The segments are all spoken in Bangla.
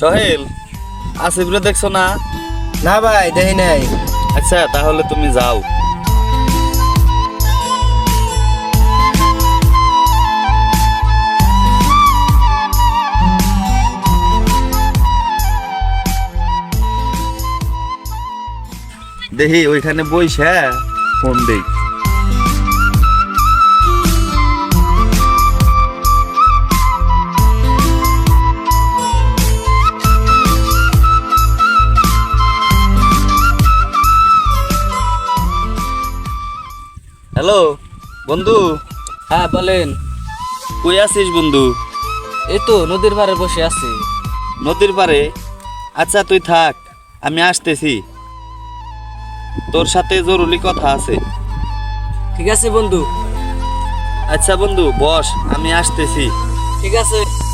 সোহেল আসিফরে দেখছ না? না ভাই দেখি নাই। আচ্ছা তাহলে তুমি যাও। দেখি ওইখানে বইসা? ফোন দেই। বন্ধু? হ্যাঁ বলেন। কই আছিস বন্ধু? এই তো নদীর পাড়ে বসে আছি। নদীর পারে আচ্ছা তুই থাক আমি আসতেছি। তোর সাথে জরুরি কথা আছে। ঠিক আছে বন্ধু। আচ্ছা বন্ধু বস আমি আসতেছি। ঠিক আছে।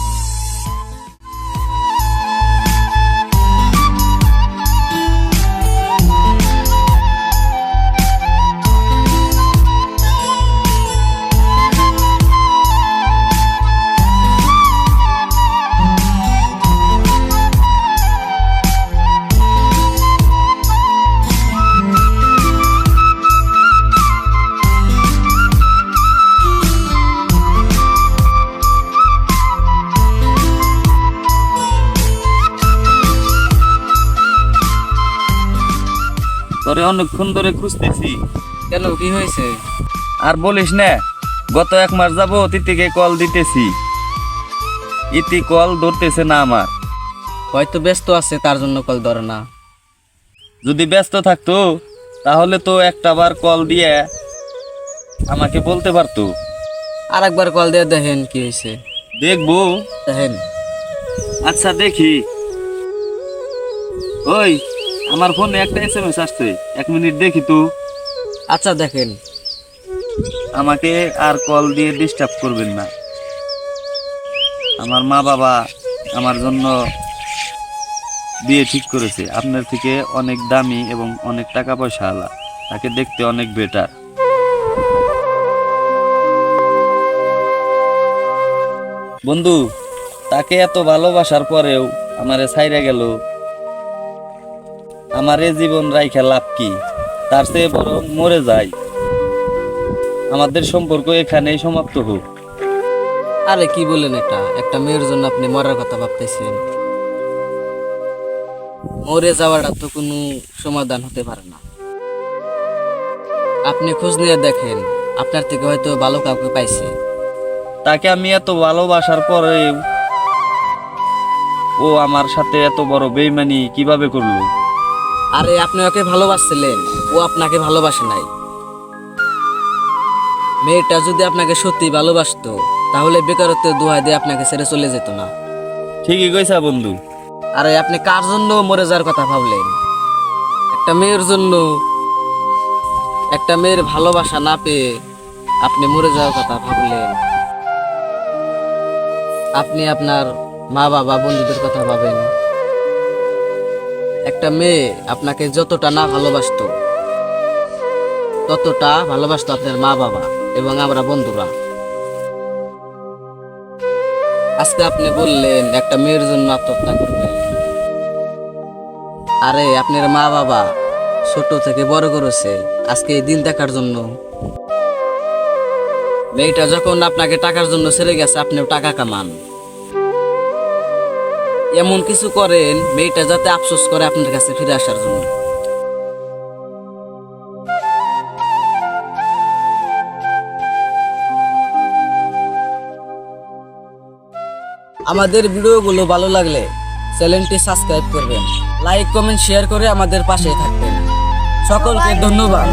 তোরে অনেকক্ষণ ধরে খুঁজতেছি। কেন কি হয়েছে? আর বলিস না গত এক মাস যাব তিতিকে কল দিতেছি। ইতি কল ধরতেছে না আমার। হয়তো ব্যস্ত আছে তার জন্য কল ধরে না। যদি ব্যস্ত থাকতো তাহলে তো একটা বার কল দিয়ে আমাকে বলতে পারতো। আর একবার কল দিয়ে দেখেন কি হয়েছে। দেখব। দেখেন। আচ্ছা দেখি। ওই আমার ফোনে একটা এস এম এস আসছে। এক মিনিট দেখি তো। আচ্ছা দেখেন। আমাকে আর কল দিয়ে ডিস্টার্ব করবেন না। আমার মা বাবা আমার জন্য বিয়ে ঠিক করেছে। আপনার থেকে অনেক দামি এবং অনেক টাকা পয়সা আলা। তাকে দেখতে অনেক বেটার বন্ধু তাকে এত ভালোবাসার পরেও আমারে ছাইরা গেল। আমারে জীবন রাইখা লাভ কি? তার চেয়ে বরং মরে যায় আমাদের সম্পর্ক এখানেই সমাপ্ত হোক। আরে কি বলেন এটা? একটা মেয়ের জন্য আপনি মরার কথা ভাবতেছেন। মরে যাওয়াটা তো কোনো সমাধান হতে পারে না। আপনি খোঁজ নিয়ে দেখেন আপনার থেকে হয়তো ভালো কাউকে পাইছে। তাকে আমি এত ভালোবাসার পরেও ও আমার সাথে এত বড় বেইমানি কীভাবে করল? আরে আপনি ওকে ভালোবাসছিলেন ও আপনাকে ভালোবাসে নাই। মেয়েটা যদি আপনাকে সত্যি ভালোবাসতো তাহলে বেকারত্বের দোহাই দিয়ে আপনাকে ছেড়ে চলে যেত না। ঠিকই কইছা বন্ধু। আরে আপনি কার জন্য মরে যাওয়ার কথা ভাবলেন? একটা মেয়ের জন্য একটা মেয়ের ভালোবাসা না পেয়ে আপনি মরে যাওয়ার কথা ভাবলেন। আপনি আপনার মা বাবা বন্ধুদের কথা ভাবেন। একটা মেয়ে আপনাকে যতটা না ভালোবাসতো, ততটা ভালোবাসতো আপনার মা বাবা এবং আমরা বন্ধুরা। আজকে আপনি বললেন, একটা মেয়ের জন্য আত্মহত্যা করবেন। আরে, আপনার মা বাবা ছোট থেকে বড় করেছে, আজকে এই দিন দেখার জন্য। মেয়েটা যখন আপনাকে টাকার জন্য ছেড়ে গেছে, আপনিও টাকা কামান। এমন কিছু করেন, মেয়েটা যাতে আফসোস করে আপনার কাছে ফিরে আসার জন্য। আমাদের ভিডিওগুলো ভালো লাগলে চ্যানেলটি সাবস্ক্রাইব করবেন। লাইক, কমেন্ট, শেয়ার করে আমাদের পাশে থাকবেন। সকলকে ধন্যবাদ।